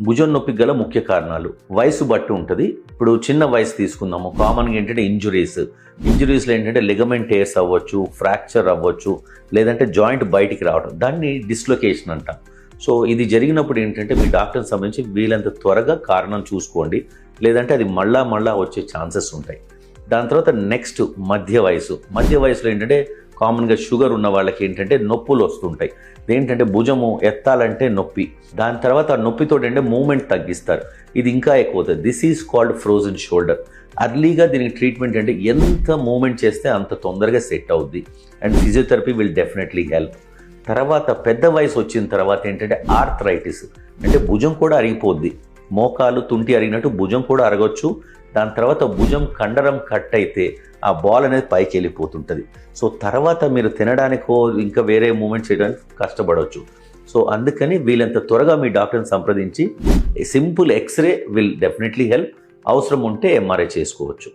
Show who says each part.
Speaker 1: భుజం నొప్పి గల ముఖ్య కారణాలు. వయసు బట్టి ఉంటుంది. ఇప్పుడు చిన్న వయసు తీసుకుందాము. కామన్గా ఏంటంటే ఇంజురీస్ ఇంజురీస్లో ఏంటంటే లిగమెంట్ టేర్స్ అవ్వచ్చు ఫ్రాక్చర్ అవ్వచ్చు లేదంటే జాయింట్ బయటికి రావడం దాన్ని డిస్లొకేషన్ అంటాం. సో ఇది జరిగినప్పుడు ఏంటంటే మీ డాక్టర్ని సంబంధించి వీలంత త్వరగా కారణం చూసుకోండి. లేదంటే అది మళ్ళా మళ్ళా వచ్చే ఛాన్సెస్ ఉంటాయి. దాని తర్వాత నెక్స్ట్ మధ్య వయసు. మధ్య వయసులో ఏంటంటే కామన్గా షుగర్ ఉన్న వాళ్ళకి ఏంటంటే నొప్పులు వస్తుంటాయి. ఏంటంటే భుజము ఎత్తాలంటే నొప్పి. దాని తర్వాత ఆ నొప్పితో అంటే మూమెంట్ తగ్గిస్తారు. ఇది ఇంకా ఎక్కువ అవుతుంది this is called frozen shoulder అర్లీగా దీనికి ట్రీట్మెంట్ అంటే ఎంత మూమెంట్ చేస్తే అంత తొందరగా సెట్ అవుద్ది. And physiotherapy will definitely help తర్వాత పెద్ద వయసు వచ్చిన తర్వాత ఏంటంటే ఆర్థరైటిస్ అంటే భుజం కూడా అరిగిపోద్ది. మోకాలు తుంటి అరిగినట్టు భుజం కూడా అరగొచ్చు. దాని తర్వాత భుజం కండరం కట్ అయితే ఆ బాల్ అనేది పైకి వెళ్ళిపోతుంటుంది. సో తర్వాత మీరు తినడానికో ఇంకా వేరే మూమెంట్ చేయడానికి కష్టపడవచ్చు సో అందుకని వీళ్ళంత త్వరగా మీ డాక్టర్ని సంప్రదించి simple X-ray will definitely help. అవసరం ఉంటే ఎంఆర్ఐ చేసుకోవచ్చు.